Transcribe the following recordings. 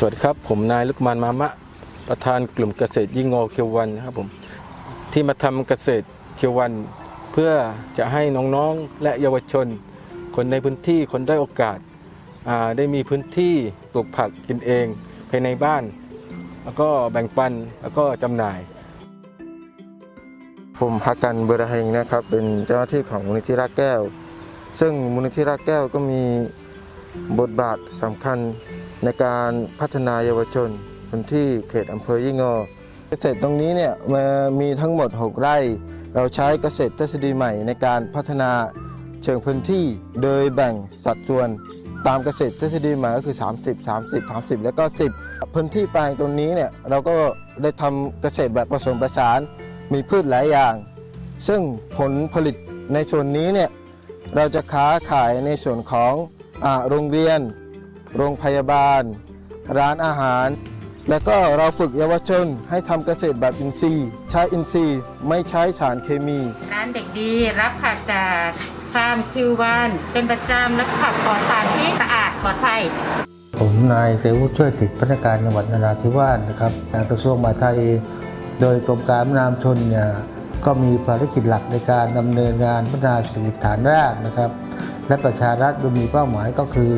สวัสดีครับ ผมนายลุกมานมามะ ประธานกลุ่มเกษตรยิ่งโงเคียววันนะครับผมที่มาทำเกษตรเคียววัน เพื่อจะให้น้องๆและเยาวชน คนในพื้นที่คนได้โอกาสาได้มีพื้นที่ปลูกผักกินเองภายในบ้าน แล้วก็แบ่งปันแล้วก็จำหน่าย ผมพักกันเบอร์เฮงนะครับ เป็นเจ้าหน้าที่ของมูลนิธิรากแก้ว ซึ่งมูลนิธิรากแก้วก็มี บทบาทสำคัญในการพัฒนาเยาวชนพื้นที่เขตอำเภอยี่งอ เกษตรตรงนี้เนี่ยมามีทั้งหมด 6 ไร่ เราใช้เกษตรทฤษฎีใหม่ในการพัฒนาเชิงพื้นที่ โดยแบ่งสัดส่วนตามเกษตรทฤษฎีใหม่ก็คือ 30 30 30 แล้วก็ 10 พื้นที่แปลงตรงนี้เนี่ยเราก็ได้ทำเกษตรแบบผสมผสาน มีพืชหลายอย่าง ซึ่งผลผลิตในส่วนนี้เนี่ยเราจะค้าขายในส่วนของ โรงเรียน โรงพยาบาล ร้านอาหาร แล้วก็เราฝึกเยาวชนให้ทำเกษตรแบบอินทรีย์ ใช้อินทรีย์ ไม่ใช้สารเคมี ร้านเด็กดีรับผักจากฟาร์มคิววานเป็นประจำและผักปลอดสารที่สะอาดปลอดภัยผมนายเสวุฒิช่วยติดพนักงานจังหวัดนราธิวาสนะครับทางกระทรวงมหาดไทยโดยกรมการพัฒนามชนเนี่ยก็มีภารกิจหลักในการดำเนินงานพัฒนาเศรษฐกิจฐานรากนะครับ และประชารัฐโดยมีเป้าหมายก็คือ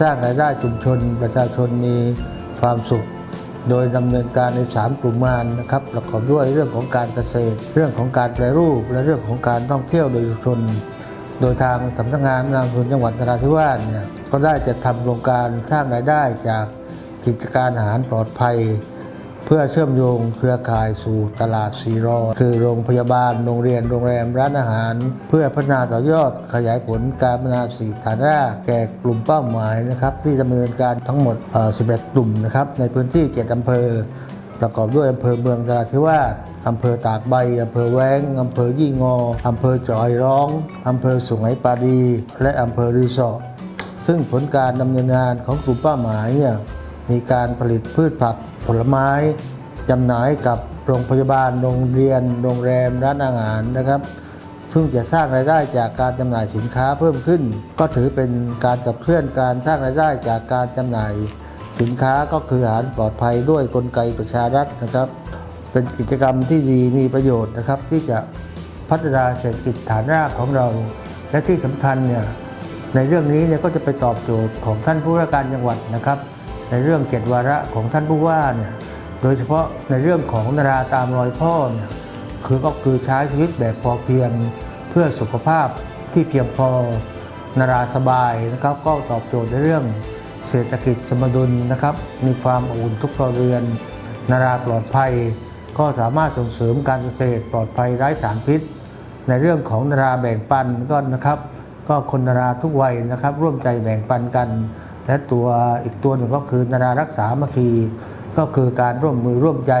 สร้างรายได้ชุมชน ประชาชนมีความสุข โดยดำเนินการใน 3 กลุ่มงานนะครับประกอบด้วยเรื่องของการเกษตร เรื่องของการแปรรูป และเรื่องของการท่องเที่ยวโดยชุมชน โดยทางสำนักงานนำทุนจังหวัดนราธิวาสเนี่ยก็ได้จะทำโครงการสร้างรายได้จากกิจการอาหารปลอดภัย พื่อเชื่อมโยงเครือข่ายสู่ตลาดสีรอ คือโรงพยาบาล โรงเรียน โรงแรม ร้านอาหาร เพื่อพัฒนาต่อยอดขยายผลการพัฒนาสีฐานรากแก่กลุ่มเป้าหมายนะครับที่ดำเนินการทั้งหมด 11 กลุ่มนะครับในพื้นที่ 7 อำเภอ ประกอบด้วยอำเภอเมืองนราธิวาสอำเภอตากใบ อำเภอแวงอำเภอยี่งอ อำเภอจอยร้อง อำเภอสุไหงปาดี และอำเภอรีสอซึ่งผลการดำเนินงานของกลุ่มเป้าหมายเนี่ย มีการผลิตพืชผักผลไม้จำหน่ายกับโรงพยาบาล โรงเรียน โรงแรม ร้านอาหารนะครับ ซึ่งจะสร้างรายได้จากการจำหน่ายสินค้าเพิ่มขึ้น ก็ถือเป็นการขับเคลื่อนการสร้างรายได้จากการจำหน่าย สินค้าก็คืออาหารปลอดภัยด้วยกลไกประชารัฐนะครับ เป็นกิจกรรมที่ดีมีประโยชน์นะครับ ที่จะพัฒนาเศรษฐกิจฐานรากของเรา และที่สำคัญเนี่ยในเรื่องนี้เนี่ยก็จะไปตอบโจทย์ของท่านผู้ว่าการจังหวัดนะครับ ในเรื่องเจ็ดวาระของท่านผู้ว่าเนี่ยโดยเฉพาะในเรื่องของนาราตามรอยพ่อเนี่ยคือก็คือใช้ชีวิตแบบพอเพียงเพื่อสุขภาพที่เพียงพอนาราสบายนะครับ ก็ตอบโจทย์ในเรื่องเศรษฐกิจสมดุลนะครับ มีความอุ่นทุกครัวเรือน นาราปลอดภัย ก็สามารถส่งเสริมการเกษตรปลอดภัยไร้สารพิษ ในเรื่องของนาราแบ่งปันก็นะครับ ก็คนนาราทุกวัยนะครับ ร่วมใจแบ่งปันกัน และตัวอีกตัวหนึ่งก็คือนารารักษามคีก็คือการร่วมมือร่วมใจ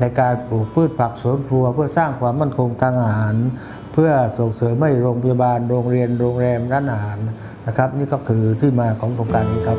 ในการปลูกพืชผักสวนครัว เพื่อสร้างความมั่นคงทางอาหาร เพื่อส่งเสริมให้โรงพยาบาลโรงเรียนโรงแรมร้านอาหารนะครับ นี่ก็คือที่มาของโครงการนี้ครับ